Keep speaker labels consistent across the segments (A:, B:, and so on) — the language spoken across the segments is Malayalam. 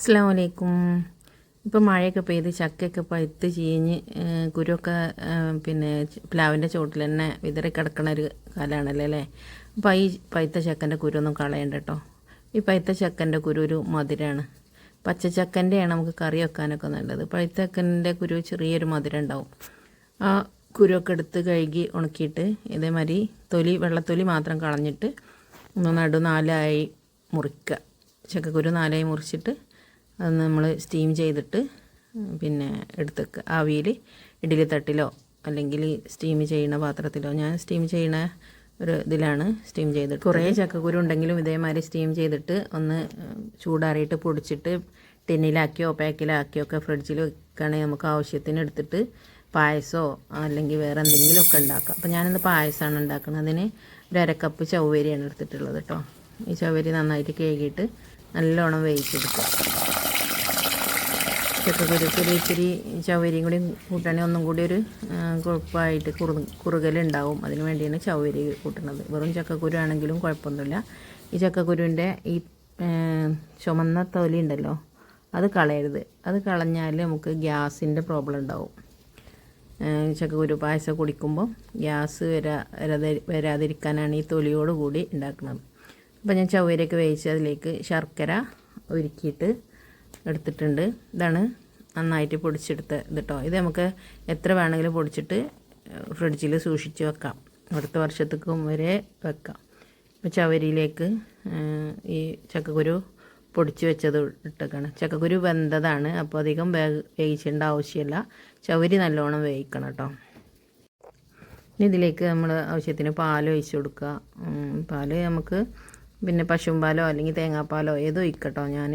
A: അസ്സാം വലൈക്കും ഇപ്പം മഴയൊക്കെ പെയ്ത് ചക്കയൊക്കെ പഴുത്ത് ചീഞ്ഞ് കുരുവൊക്കെ പിന്നെ പ്ലാവിന്റെ ചോട്ടിൽ തന്നെ വിതറി കിടക്കണ ഒരു കാലമാണല്ലേ അല്ലേ? അപ്പോൾ ഈ പഴുത്ത ചക്കന്റെ കുരു ഒന്നും കളയണ്ട കേട്ടോ. ഈ പഴുത്ത ചക്കന്റെ കുരു ഒരു മധുരമാണ് പച്ചച്ചക്കന്റെയാണ് നമുക്ക് കറി വെക്കാനൊക്കെ നല്ലത്. പഴുത്ത ചക്കന്റെ കുരു ചെറിയൊരു മധുരം ഉണ്ടാവും. ആ കുരുവൊക്കെ എടുത്ത് കഴുകി ഉണക്കിയിട്ട് ഇതേമാതിരി തൊലി വെള്ളത്തൊലി മാത്രം കളഞ്ഞിട്ട് ഒന്ന് നടു നാലായി മുറിക്കുക. ചക്കക്കുരു നാലായി മുറിച്ചിട്ട് അത് നമ്മൾ സ്റ്റീം ചെയ്തിട്ട് പിന്നെ എടുത്തേക്കുക ആവിയിൽ ഇഡ്ഡലി തട്ടിലോ അല്ലെങ്കിൽ സ്റ്റീം ചെയ്യുന്ന പാത്രത്തിലോ. ഞാൻ സ്റ്റീം ചെയ്യുന്ന ഒരു ഇതിലാണ് സ്റ്റീം ചെയ്തിട്ട്. കുറേ ചക്കക്കുരു ഉണ്ടെങ്കിലും ഇതേമാതിരി സ്റ്റീം ചെയ്തിട്ട് ഒന്ന് ചൂടാറിയിട്ട് പൊടിച്ചിട്ട് ടിന്നിലാക്കിയോ പാക്കിലാക്കിയോ ഒക്കെ ഫ്രിഡ്ജിൽ വെക്കുകയാണെങ്കിൽ നമുക്ക് ആവശ്യത്തിന് എടുത്തിട്ട് പായസമോ അല്ലെങ്കിൽ വേറെ എന്തെങ്കിലുമൊക്കെ ഉണ്ടാക്കാം. അപ്പോൾ ഞാനിന്ന് പായസമാണ് ഉണ്ടാക്കുന്നത് അതിന് ഒരു അരക്കപ്പ് ചവ്വരിയാണ് എടുത്തിട്ടുള്ളത് കേട്ടോ ഈ ചവ്വരി നന്നായിട്ട് കേകിയിട്ട് നല്ലോണം വേവിച്ചെടുക്കുക ചക്കക്കുരുക്ക് ഒരു ഇത്തിരി ചവരിയും കൂടി കൂട്ടണേ ഒന്നും കൂടി ഒരു കുഴപ്പമായിട്ട് കുറുകൽ കുറു കുറുകലുണ്ടാവും. അതിന് വേണ്ടിയാണ് ചവരി കൂട്ടുന്നത്. വെറും ചക്കക്കുരു ആണെങ്കിലും കുഴപ്പമൊന്നുമില്ല. ഈ ചക്കക്കുരുവിന്റെ ഈ ചുമന്ന തൊലി ഉണ്ടല്ലോ അത് കളയരുത്. അത് കളഞ്ഞാൽ നമുക്ക് ഗ്യാസിന്റെ പ്രോബ്ലം ഉണ്ടാവും. ചക്കക്കുരു പായസം കുടിക്കുമ്പോൾ ഗ്യാസ് വരാ വരാതെ വരാതിരിക്കാനാണ് ഈ തൊലിയോട് കൂടി ഉണ്ടാക്കുന്നത്. അപ്പോൾ ഞാൻ ചവരിയൊക്കെ വേവിച്ച് അതിലേക്ക് ശർക്കര ഉരുക്കിയിട്ട് എടുത്തിട്ടുണ്ട്. ഇതാണ് നന്നായിട്ട് പൊടിച്ചെടുത്ത ഇത് കേട്ടോ ഇത് നമുക്ക് എത്ര വേണമെങ്കിലും പൊടിച്ചിട്ട് ഫ്രിഡ്ജിൽ സൂക്ഷിച്ച് വെക്കാം. അടുത്ത വർഷത്തേക്കും വരെ വെക്കാം. ഇപ്പോൾ ചവരിയിലേക്ക് ഈ ചക്കക്കുരു പൊടിച്ച് വെച്ചത് ഇട്ടേക്കാണ്. ചക്കക്കുരു വെന്തതാണ് അപ്പോൾ അധികം വേഗ വേവിച്ചേണ്ട ആവശ്യമില്ല. ചവരി നല്ലോണം വേവിക്കണം കേട്ടോ ഇതിലേക്ക് നമ്മൾ ആവശ്യത്തിന് പാൽ ഒഴിച്ച് കൊടുക്കുക. പാൽ നമുക്ക് പിന്നെ പശുമ്പാലോ പാലോ അല്ലെങ്കിൽ തേങ്ങാപ്പാലോ ഏതോ ഒഴിക്കട്ടോ ഞാൻ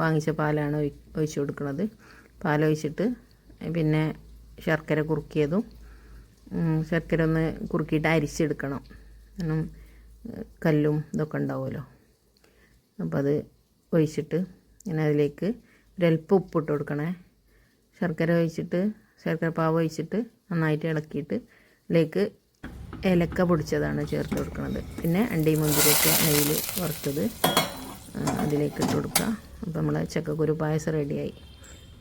A: വാങ്ങിച്ച പാലാണ് ഒഴിച്ച് കൊടുക്കുന്നത് പാലൊഴിച്ചിട്ട് പിന്നെ ശർക്കര കുറുക്കിയതും ശർക്കര ഒന്ന് കുറുക്കിയിട്ട് അരിച്ചെടുക്കണം. കാരണം കല്ലും ഇതൊക്കെ ഉണ്ടാവുമല്ലോ. അപ്പോൾ അത് ഒഴിച്ചിട്ട് ഇങ്ങനെ അതിലേക്ക് ഒരൽപ്പം ഉപ്പിട്ട് കൊടുക്കണേ. ശർക്കര ഒഴിച്ചിട്ട് ശർക്കര പാവ് ഒഴിച്ചിട്ട് നന്നായിട്ട് ഇളക്കിയിട്ട് ഇതിലേക്ക് ഏലക്ക പൊടിച്ചതാണ് ചേർത്ത് കൊടുക്കുന്നത് പിന്നെ അണ്ടി മുന്തിരിയൊക്കെ നെയ്യിൽ വറുത്തത് അതിലേക്ക് ഇട്ട് കൊടുക്കുക. അപ്പോൾ നമ്മൾ ചക്കക്കുരു പായസം റെഡിയായി.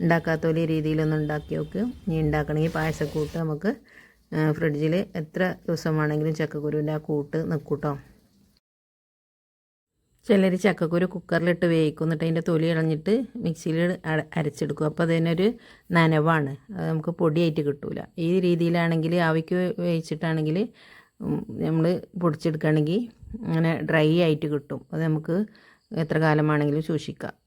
A: ഉണ്ടാക്കാത്ത ഒരു രീതിയിലൊന്നും ഉണ്ടാക്കി നോക്കും. ഇനി ഉണ്ടാക്കണമെങ്കിൽ പായസക്കൂട്ട് നമുക്ക് ഫ്രിഡ്ജിൽ എത്ര ദിവസം വേണമെങ്കിലും ചക്കക്കുരുവിന്റെ ആ കൂട്ട് നിൽക്കൂട്ടോ. ചിലർ ചക്കക്കുരു കുക്കറിലിട്ട് വേവിക്കും. എന്നിട്ട് അതിന്റെ തൊലി ഇളഞ്ഞിട്ട് മിക്സിയിൽ അര- അരച്ചെടുക്കും. അപ്പോൾ അതിനൊരു നനവാണ്. അത് നമുക്ക് പൊടിയായിട്ട് കിട്ടൂല. ഈ രീതിയിലാണെങ്കിൽ ആവിക്ക് വേവിച്ചിട്ടാണെങ്കിൽ നമ്മൾ പൊടിച്ചെടുക്കുകയാണെങ്കിൽ അങ്ങനെ ഡ്രൈ ആയിട്ട് കിട്ടും. അത് നമുക്ക് എത്ര കാലമാണെങ്കിലും സൂക്ഷിക്കാം.